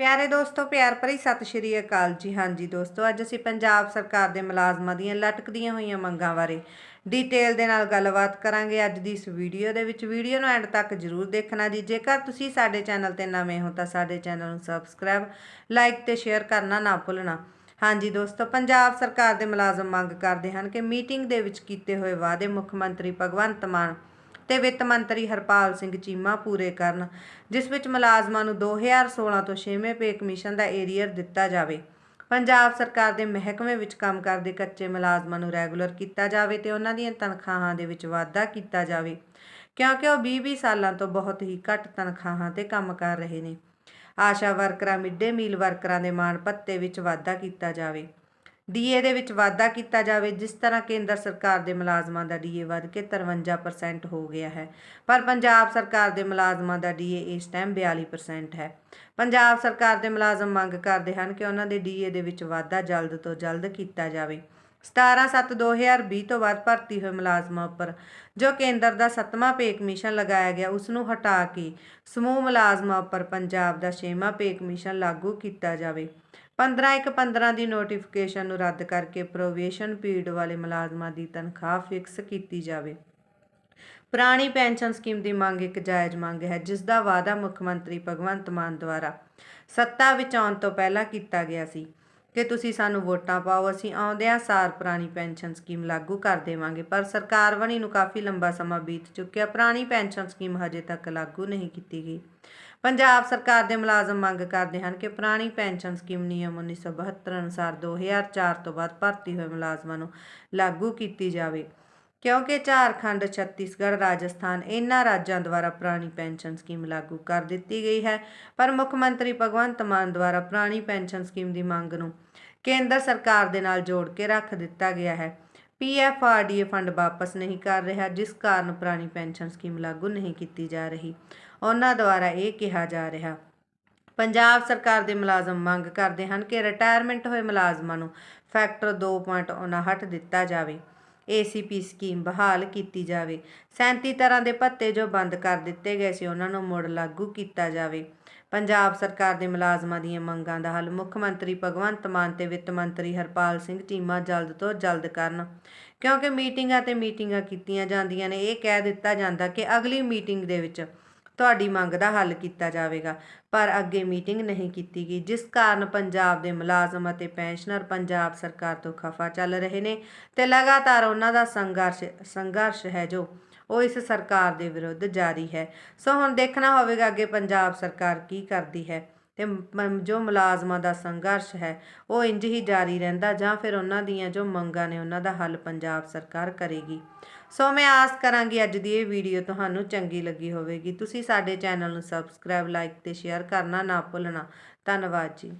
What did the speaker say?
ਪਿਆਰੇ ਦੋਸਤੋ, ਪਿਆਰ ਭਰੀ ਸਤਿ ਸ਼੍ਰੀ ਅਕਾਲ ਜੀ। ਹਾਂਜੀ ਦੋਸਤੋ, ਅੱਜ ਅਸੀਂ ਪੰਜਾਬ ਸਰਕਾਰ ਦੇ ਮੁਲਾਜ਼ਮਾਂ ਦੀਆਂ ਲਟਕਦੀਆਂ ਹੋਈਆਂ ਮੰਗਾਂ ਬਾਰੇ ਡਿਟੇਲ ਦੇ ਨਾਲ ਗੱਲਬਾਤ ਕਰਾਂਗੇ ਅੱਜ ਦੀ ਇਸ ਵੀਡੀਓ ਦੇ ਵਿੱਚ। ਵੀਡੀਓ ਨੂੰ ਐਂਡ ਤੱਕ ਜਰੂਰ ਦੇਖਣਾ ਜੀ। ਜੇਕਰ ਤੁਸੀਂ ਸਾਡੇ ਚੈਨਲ ਤੇ ਨਵੇਂ ਹੋ, ਤਾਂ ਸਾਡੇ ਚੈਨਲ ਨੂੰ ਸਬਸਕ੍ਰਾਈਬ ਲਾਈਕ ਤੇ ਸ਼ੇਅਰ ਕਰਨਾ ਨਾ ਭੁੱਲਣਾ। ਹਾਂਜੀ ਦੋਸਤੋ, ਪੰਜਾਬ ਸਰਕਾਰ ਦੇ ਮੁਲਾਜ਼ਮ ਮੰਗ ਕਰਦੇ ਹਨ ਕਿ ਮੀਟਿੰਗ ਦੇ ਵਿੱਚ ਕੀਤੇ ਹੋਏ ਵਾਅਦੇ ਮੁੱਖ ਮੰਤਰੀ ਭਗਵੰਤ ਮਾਨ ਤੇ ਵਿੱਤ ਮੰਤਰੀ ਹਰਪਾਲ ਸਿੰਘ ਚੀਮਾ ਪੂਰੇ ਕਰਨ, ਜਿਸ ਵਿੱਚ ਮੁਲਾਜ਼ਮਾਂ ਨੂੰ 2016 ਤੋਂ 6ਵੇਂ ਪੇ ਕਮਿਸ਼ਨ ਦਾ ਏਰੀਅਰ ਦਿੱਤਾ ਜਾਵੇ। ਪੰਜਾਬ ਸਰਕਾਰ ਦੇ ਮਹਿਕਮੇ ਵਿੱਚ ਕੰਮ ਕਰਦੇ ਕੱਚੇ ਮੁਲਾਜ਼ਮਾਂ ਨੂੰ ਰੈਗੂਲਰ ਕੀਤਾ ਜਾਵੇ ਤੇ ਉਹਨਾਂ ਦੀਆਂ ਤਨਖਾਹਾਂ ਦੇ ਵਿੱਚ ਵਾਧਾ ਕੀਤਾ ਜਾਵੇ। ਕਿਉਂਕਿ ਉਹ 20-20 ਸਾਲਾਂ ਤੋਂ ਬਹੁਤ ਹੀ ਘੱਟ ਤਨਖਾਹਾਂ ਤੇ ਕੰਮ ਕਰ ਰਹੇ ਨੇ। ਆਸ਼ਾ ਵਰਕਰਾਂ ਮਿੱਡੇ ਮੀਲ ਵਰਕਰਾਂ ਦੇ ਮਾਣ ਭੱਤੇ ਵਿੱਚ ਵਾਧਾ ਕੀਤਾ ਜਾਵੇ। ਡੀਏ ਦੇ ਵਿੱਚ ਵਾਧਾ ਕੀਤਾ ਜਾਵੇ, ਜਿਸ ਤਰ੍ਹਾਂ ਕੇਂਦਰ ਸਰਕਾਰ ਦੇ ਮੁਲਾਜ਼ਮਾਂ ਦਾ ਡੀਏ ਵੱਧ ਕੇ 53% ਹੋ ਗਿਆ ਹੈ। ਪਰ ਪੰਜਾਬ ਸਰਕਾਰ ਦੇ ਮੁਲਾਜ਼ਮਾਂ ਦਾ ਡੀਏ ਇਸ ਟਾਈਮ 42% ਹੈ। ਪੰਜਾਬ ਸਰਕਾਰ ਦੇ ਮੁਲਾਜ਼ਮ ਮੰਗ ਕਰਦੇ ਹਨ ਕਿ ਉਹਨਾਂ ਦੇ ਡੀਏ ਦੇ ਵਿੱਚ ਵਾਧਾ ਜਲਦ ਤੋਂ ਜਲਦ ਕੀਤਾ ਜਾਵੇ। 17/7/2020 ਤੋਂ ਬਾਅਦ ਭਰਤੀ ਹੋਏ ਮੁਲਾਜ਼ਮਾਂ ਉੱਪਰ ਜੋ ਕੇਂਦਰ ਦਾ 7ਵਾਂ ਪੇ ਕਮਿਸ਼ਨ ਲਗਾਇਆ ਗਿਆ, ਉਸ ਨੂੰ ਹਟਾ ਕੇ ਸਮੂਹ ਮੁਲਾਜ਼ਮਾਂ ਉੱਪਰ ਪੰਜਾਬ ਦਾ 6ਵਾਂ ਪੇ ਕਮਿਸ਼ਨ ਲਾਗੂ ਕੀਤਾ ਜਾਵੇ। 15/1/15 ਦੀ ਨੋਟੀਫਿਕੇਸ਼ਨ ਨੂੰ ਰੱਦ ਕਰਕੇ ਪ੍ਰੋਵੇਸ਼ਨ ਪੀਰੀਅਡ ਵਾਲੇ ਮੁਲਾਜ਼ਮਾਂ ਦੀ ਤਨਖਾਹ ਫਿਕਸ ਕੀਤੀ ਜਾਵੇ। ਪੁਰਾਣੀ ਪੈਨਸ਼ਨ ਸਕੀਮ ਦੀ ਮੰਗ ਇੱਕ ਜਾਇਜ਼ ਮੰਗ ਹੈ, ਜਿਸ ਦਾ ਵਾਅਦਾ ਮੁੱਖ ਮੰਤਰੀ ਭਗਵੰਤ ਮਾਨ ਦੁਆਰਾ ਸੱਤਾ ਵਿੱਚ ਆਉਣ ਤੋਂ ਪਹਿਲਾਂ ਕੀਤਾ ਗਿਆ ਸੀ। ਕਿ ਤੁਸੀਂ ਸਾਨੂੰ ਵੋਟਾਂ ਪਾਓ, ਅਸੀਂ ਆਉਂਦਿਆਂ ਸਾਰ ਪੁਰਾਣੀ ਪੈਨਸ਼ਨ ਸਕੀਮ ਲਾਗੂ ਕਰ ਦੇਵਾਂਗੇ, ਪਰ ਸਰਕਾਰ ਬਣੀ ਨੂੰ ਕਾਫੀ ਲੰਬਾ ਸਮਾਂ ਬੀਤ ਚੁੱਕਿਆ, ਪੁਰਾਣੀ ਪੈਨਸ਼ਨ ਸਕੀਮ ਹਜੇ ਤੱਕ ਲਾਗੂ ਨਹੀਂ ਕੀਤੀ ਗਈ। ਪੰਜਾਬ ਸਰਕਾਰ ਦੇ ਮੁਲਾਜ਼ਮ ਮੰਗ ਕਰਦੇ ਹਨ ਕਿ ਪੁਰਾਣੀ ਪੈਨਸ਼ਨ ਸਕੀਮ ਨਿਯਮ 1972 ਅਨੁਸਾਰ 2004 ਤੋਂ ਬਾਅਦ ਭਰਤੀ ਹੋਏ ਮੁਲਾਜ਼ਮਾਂ ਨੂੰ ਲਾਗੂ ਕੀਤੀ ਜਾਵੇ। ਕਿਉਂਕਿ ਝਾਰਖੰਡ, ਛੱਤੀਸਗੜ੍ਹ, ਰਾਜਸਥਾਨ ਇਹਨਾਂ ਰਾਜਾਂ ਦੁਆਰਾ ਪੁਰਾਣੀ ਪੈਨਸ਼ਨ ਸਕੀਮ ਲਾਗੂ ਕਰ ਦਿੱਤੀ ਗਈ ਹੈ। ਪਰ ਮੁੱਖ ਮੰਤਰੀ ਭਗਵੰਤ ਮਾਨ ਦੁਆਰਾ ਪੁਰਾਣੀ ਪੈਨਸ਼ਨ ਸਕੀਮ ਦੀ ਮੰਗ ਨੂੰ ਕੇਂਦਰ ਸਰਕਾਰ ਦੇ ਨਾਲ ਜੋੜ ਕੇ ਰੱਖ ਦਿੱਤਾ ਗਿਆ ਹੈ। ਪੀਐਫਆਰਡੀਏ ਫੰਡ ਵਾਪਸ ਨਹੀਂ ਕਰ ਰਿਹਾ, ਜਿਸ ਕਾਰਨ ਪੁਰਾਣੀ ਪੈਨਸ਼ਨ ਸਕੀਮ ਲਾਗੂ ਨਹੀਂ ਕੀਤੀ ਜਾ ਰਹੀ। ਉਹਨਾਂ ਦੁਆਰਾ ਇਹ ਕਿਹਾ ਜਾ ਰਿਹਾ, ਪੰਜਾਬ ਸਰਕਾਰ ਦੇ ਮੁਲਾਜ਼ਮ ਮੰਗ ਕਰਦੇ ਹਨ ਕਿ ਰਿਟਾਇਰਮੈਂਟ ਹੋਏ ਮੁਲਾਜ਼ਮਾਂ ਨੂੰ ਫੈਕਟਰ 2.59 ਦਿੱਤਾ ਜਾਵੇ। ਏਸੀਪੀ ਸਕੀਮ ਬਹਾਲ ਕੀਤੀ ਜਾਵੇ। 37 ਤਰ੍ਹਾਂ ਦੇ ਭੱਤੇ ਜੋ ਬੰਦ ਕਰ ਦਿੱਤੇ ਗਏ ਸੀ, ਉਹਨਾਂ ਨੂੰ ਮੁੜ ਲਾਗੂ ਕੀਤਾ ਜਾਵੇ। ਪੰਜਾਬ ਸਰਕਾਰ ਦੇ ਮੁਲਾਜ਼ਮਾਂ ਦੀਆਂ ਮੰਗਾਂ ਦਾ ਹੱਲ ਮੁੱਖ ਮੰਤਰੀ ਭਗਵੰਤ ਮਾਨ ਤੇ ਵਿੱਤ ਮੰਤਰੀ ਹਰਪਾਲ ਸਿੰਘ ਚੀਮਾ ਜਲਦ ਤੋਂ ਜਲਦ ਕਰਨ। ਕਿਉਂਕਿ ਮੀਟਿੰਗਾਂ ਤੇ ਮੀਟਿੰਗਾਂ ਕੀਤੀਆਂ ਜਾਂਦੀਆਂ ਨੇ, ਇਹ ਕਹਿ ਦਿੱਤਾ ਜਾਂਦਾ ਕਿ ਅਗਲੀ ਮੀਟਿੰਗ ਦੇ ਵਿੱਚ ਤੁਹਾਡੀ ਮੰਗ ਦਾ ਹੱਲ ਕੀਤਾ ਜਾਵੇਗਾ। ਪਰ ਅੱਗੇ ਮੀਟਿੰਗ ਨਹੀਂ ਕੀਤੀ ਗਈ, ਜਿਸ ਕਾਰਨ ਪੰਜਾਬ ਦੇ ਮੁਲਾਜ਼ਮ ਅਤੇ ਪੈਨਸ਼ਨਰ ਪੰਜਾਬ ਸਰਕਾਰ ਤੋਂ ਖਫਾ ਚੱਲ ਰਹੇ ਨੇ ਤੇ ਲਗਾਤਾਰ ਉਹਨਾਂ ਦਾ ਸੰਘਰਸ਼ ਸੰਘਰਸ਼ ਹੈ ਜੋ ਉਹ ਇਸ ਸਰਕਾਰ ਦੇ ਵਿਰੁੱਧ ਜਾਰੀ ਹੈ। ਸੋ ਹੁਣ ਦੇਖਣਾ ਹੋਵੇਗਾ ਅੱਗੇ ਪੰਜਾਬ ਸਰਕਾਰ ਕੀ ਕਰਦੀ ਹੈ। ਤੇ ਜੋ ਮੁਲਾਜ਼ਮਾਂ ਦਾ ਸੰਘਰਸ਼ ਹੈ, ਉਹ ਇੰਜ ਹੀ ਜਾਰੀ ਰਹਿੰਦਾ ਜਾਂ ਫਿਰ ਉਹਨਾਂ ਦੀਆਂ ਜੋ ਮੰਗਾਂ ਨੇ ਉਹਨਾਂ ਦਾ ਹੱਲ ਪੰਜਾਬ ਸਰਕਾਰ ਕਰੇਗੀ। ਸੋ ਮੈਂ ਆਸ ਕਰਾਂਗੀ ਅੱਜ ਦੀ ਇਹ ਵੀਡੀਓ ਤੁਹਾਨੂੰ ਚੰਗੀ ਲੱਗੀ ਹੋਵੇਗੀ। ਤੁਸੀਂ ਸਾਡੇ ਚੈਨਲ ਨੂੰ ਸਬਸਕ੍ਰਾਈਬ, ਲਾਈਕ ਤੇ ਸ਼ੇਅਰ ਕਰਨਾ ਨਾ ਭੁੱਲਣਾ। ਧੰਨਵਾਦ ਜੀ।